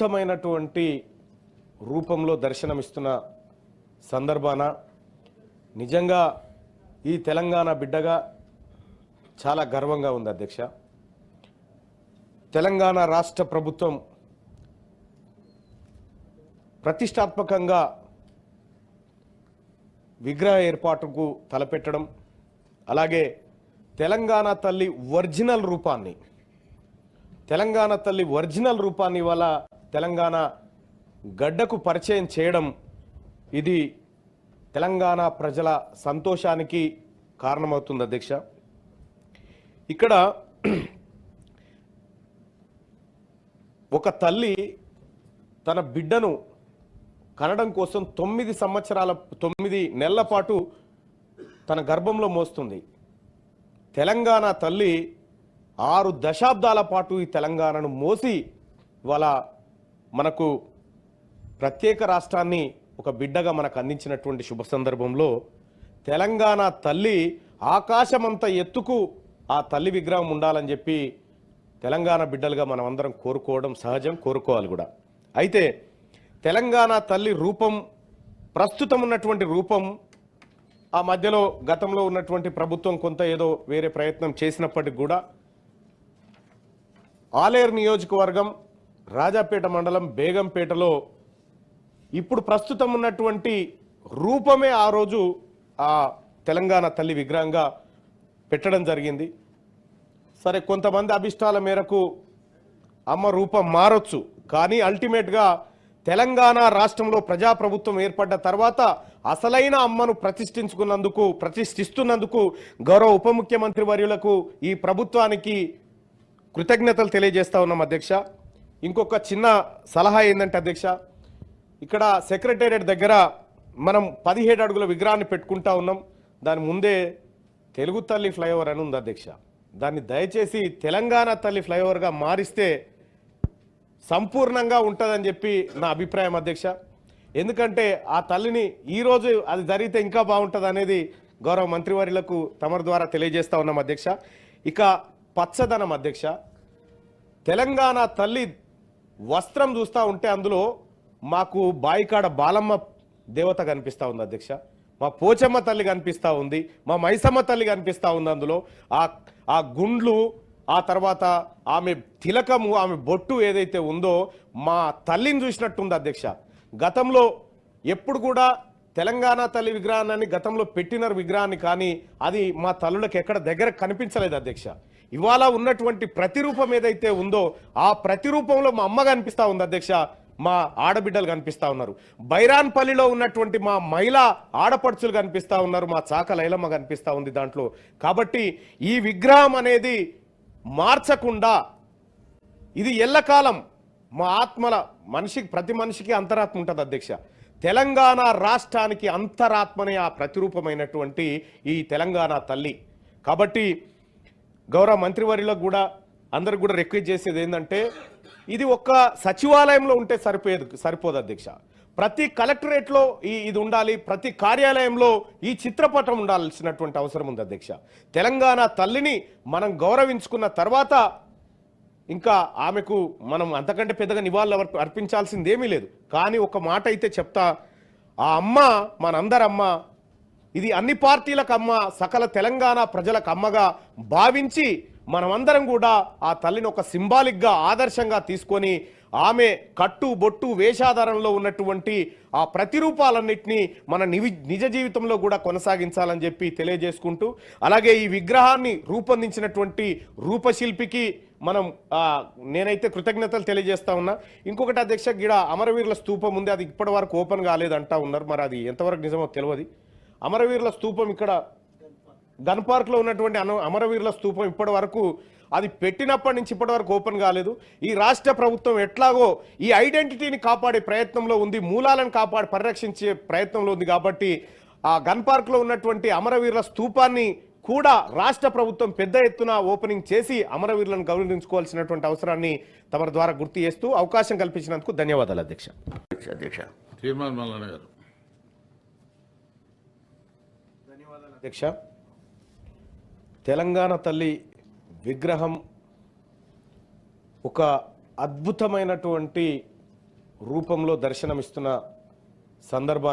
అద్భుతమైనటువంటి రూపంలో దర్శనమిస్తున్న సందర్భాన నిజంగా ఈ తెలంగాణ బిడ్డగా చాలా గర్వంగా ఉంది అధ్యక్ష. తెలంగాణ రాష్ట్ర ప్రభుత్వం ప్రతిష్టాత్మకంగా విగ్రహ ఏర్పాటుకు తలపెట్టడం అలాగే తెలంగాణ తల్లి ఒరిజినల్ రూపాన్ని తెలంగాణ తల్లి ఒరిజినల్ రూపాన్ని ఇవాళ తెలంగాణ గడ్డకు పరిచయం చేయడం ఇది తెలంగాణ ప్రజల సంతోషానికి కారణమవుతుంది అధ్యక్ష. ఇక్కడ ఒక తల్లి తన బిడ్డను కనడం కోసం తొమ్మిది సంవత్సరాల తొమ్మిది నెలల పాటు తన గర్భంలో మోస్తుంది. తెలంగాణ తల్లి ఆరు దశాబ్దాల పాటు ఈ తెలంగాణను మోసి ఇవాళ మనకు ప్రత్యేక రాష్ట్రాన్ని ఒక బిడ్డగా మనకు అందించినటువంటి శుభ సందర్భంలో తెలంగాణ తల్లి ఆకాశమంత ఎత్తుకు ఆ తల్లి విగ్రహం ఉండాలని చెప్పి తెలంగాణ బిడ్డలుగా మనం అందరం కోరుకోవడం సహజం కోరుకోవాలి కూడా. అయితే తెలంగాణ తల్లి రూపం ప్రస్తుతం ఉన్నటువంటి రూపం ఆ మధ్యలో గతంలో ఉన్నటువంటి ప్రభుత్వం కొంత ఏదో వేరే ప్రయత్నం చేసినప్పటికి కూడా ఆలేరు నియోజకవర్గం రాజాపేట మండలం బేగంపేటలో ఇప్పుడు ప్రస్తుతం ఉన్నటువంటి రూపమే ఆ రోజు ఆ తెలంగాణ తల్లి విగ్రహంగా పెట్టడం జరిగింది. సరే కొంతమంది అభిష్టాల మేరకు అమ్మ రూపం మారొచ్చు కానీ అల్టిమేట్గా తెలంగాణ రాష్ట్రంలో ప్రజాప్రభుత్వం ఏర్పడ్డ తర్వాత అసలైన అమ్మను ప్రతిష్ఠించుకున్నందుకు ప్రతిష్ఠిస్తున్నందుకు గౌరవ ఉప ముఖ్యమంత్రి వర్యులకు ఈ ప్రభుత్వానికి కృతజ్ఞతలు తెలియజేస్తా ఉన్నాం అధ్యక్ష. ఇంకొక చిన్న సలహా ఏంటంటే అధ్యక్ష ఇక్కడ సెక్రటేరియట్ దగ్గర మనం పదిహేడు అడుగుల విగ్రహాన్ని పెట్టుకుంటా ఉన్నాం. దాని ముందే తెలుగు తల్లి ఫ్లైఓవర్ అని ఉంది అధ్యక్ష. దాన్ని దయచేసి తెలంగాణ తల్లి ఫ్లైఓవర్గా మారిస్తే సంపూర్ణంగా ఉంటుందని చెప్పి నా అభిప్రాయం అధ్యక్ష. ఎందుకంటే ఆ తల్లిని ఈరోజు అది జరిగితే ఇంకా బాగుంటుంది అనేది గౌరవ మంత్రివర్యులకు తమరి ద్వారా తెలియజేస్తా ఉన్నాం అధ్యక్ష. ఇక పచ్చదనం అధ్యక్ష. తెలంగాణ తల్లి వస్త్రం చూస్తూ ఉంటే అందులో మాకు బాయికాడ బాలమ్మ దేవత కనిపిస్తూ ఉంది అధ్యక్ష. మా పోచమ్మ తల్లి కనిపిస్తూ ఉంది. మా మైసమ్మ తల్లి కనిపిస్తూ ఉంది అందులో. ఆ ఆ గుండ్లు ఆ తర్వాత ఆమె తిలకము ఆమె బొట్టు ఏదైతే ఉందో మా తల్లిని చూసినట్టుంది అధ్యక్ష. గతంలో ఎప్పుడు కూడా తెలంగాణ తల్లి విగ్రహాన్ని గతంలో పెట్టిన విగ్రహాన్ని కానీ అది మా తల్లులకు ఎక్కడ దగ్గర కనిపించలేదు అధ్యక్ష. ఇవాళ ఉన్నటువంటి ప్రతిరూపం ఏదైతే ఉందో ఆ ప్రతిరూపంలో మా అమ్మ కనిపిస్తా ఉంది అధ్యక్ష. మా ఆడబిడ్డలు కనిపిస్తా ఉన్నారు. బైరాన్పల్లిలో ఉన్నటువంటి మా మహిళా ఆడపడుచులు కనిపిస్తా ఉన్నారు. మా చాక లైలమ్మ కనిపిస్తా ఉంది దాంట్లో. కాబట్టి ఈ విగ్రహం అనేది మార్చకుండా ఇది ఎల్లకాలం మా ఆత్మల మనిషికి ప్రతి మనిషికి అంతరాత్మ ఉంటుంది అధ్యక్ష. తెలంగాణ రాష్ట్రానికి అంతరాత్మనే ఆ ప్రతిరూపమైనటువంటి ఈ తెలంగాణ తల్లి. కాబట్టి గౌరవ మంత్రివర్యులకు కూడా అందరికి కూడా రిక్వెస్ట్ చేసేది ఏంటంటే ఇది ఒక్క సచివాలయంలో ఉంటే సరిపోయేది సరిపోదు అధ్యక్ష. ప్రతి కలెక్టరేట్లో ఈ ఇది ఉండాలి ప్రతి కార్యాలయంలో ఈ చిత్రపటం ఉండాల్సినటువంటి అవసరం ఉంది అధ్యక్ష. తెలంగాణ తల్లిని మనం గౌరవించుకున్న తర్వాత ఇంకా ఆమెకు మనం అంతకంటే పెద్దగా నివాళులు అర్పించాల్సిందేమీ అర్పించాల్సింది ఏమీ లేదు. కానీ ఒక మాట అయితే చెప్తా ఆ అమ్మ మనందరమ్మ ఇది అన్ని పార్టీలకు అమ్మ సకల తెలంగాణ ప్రజలకు అమ్మగా భావించి మనమందరం కూడా ఆ తల్లిని ఒక సింబాలిక్గా ఆదర్శంగా తీసుకొని ఆమె కట్టు బొట్టు వేషాధారంలో ఉన్నటువంటి ఆ ప్రతిరూపాలన్నింటినీ మన నివి నిజ జీవితంలో కూడా కొనసాగించాలని చెప్పి తెలియజేసుకుంటూ అలాగే ఈ విగ్రహాన్ని రూపొందించినటువంటి రూపశిల్పికి మనం నేనైతే కృతజ్ఞతలు తెలియజేస్తా ఉన్నా. ఇంకొకటి అధ్యక్ష గిడ అమరవీరుల స్తూపం ఉంది అది ఇప్పటి వరకు ఓపెన్ కాలేదంటా ఉన్నారు. మరి అది ఎంతవరకు నిజమో తెలియదు. అమరవీరుల స్తూపం ఇక్కడ గన్ పార్క్లో ఉన్నటువంటి అన అమరవీరుల స్తూపం ఇప్పటి వరకు అది పెట్టినప్పటి నుంచి ఇప్పటి వరకు ఓపెన్ కాలేదు. ఈ రాష్ట్ర ప్రభుత్వం ఎట్లాగో ఈ ఐడెంటిటీని కాపాడే ప్రయత్నంలో ఉంది మూలాలను కాపాడి పరిరక్షించే ప్రయత్నంలో ఉంది కాబట్టి ఆ గన్ పార్క్లో ఉన్నటువంటి అమరవీరుల స్తూపాన్ని కూడా రాష్ట్ర ప్రభుత్వం పెద్ద ఎత్తున ఓపెనింగ్ చేసి అమరవీరులను గౌరవించుకోవాల్సినటువంటి అవసరాన్ని తమ ద్వారా గుర్తు చేస్తూ అవకాశం కల్పించినందుకు ధన్యవాదాలు అధ్యక్ష. అధ్యక్ష. తీర్మాన్ గారు అధ్యక్ష. తెలంగాణ తల్లి విగ్రహం ఒక అద్భుతమైనటువంటి రూపంలో దర్శనమిస్తున్న సందర్భాన్ని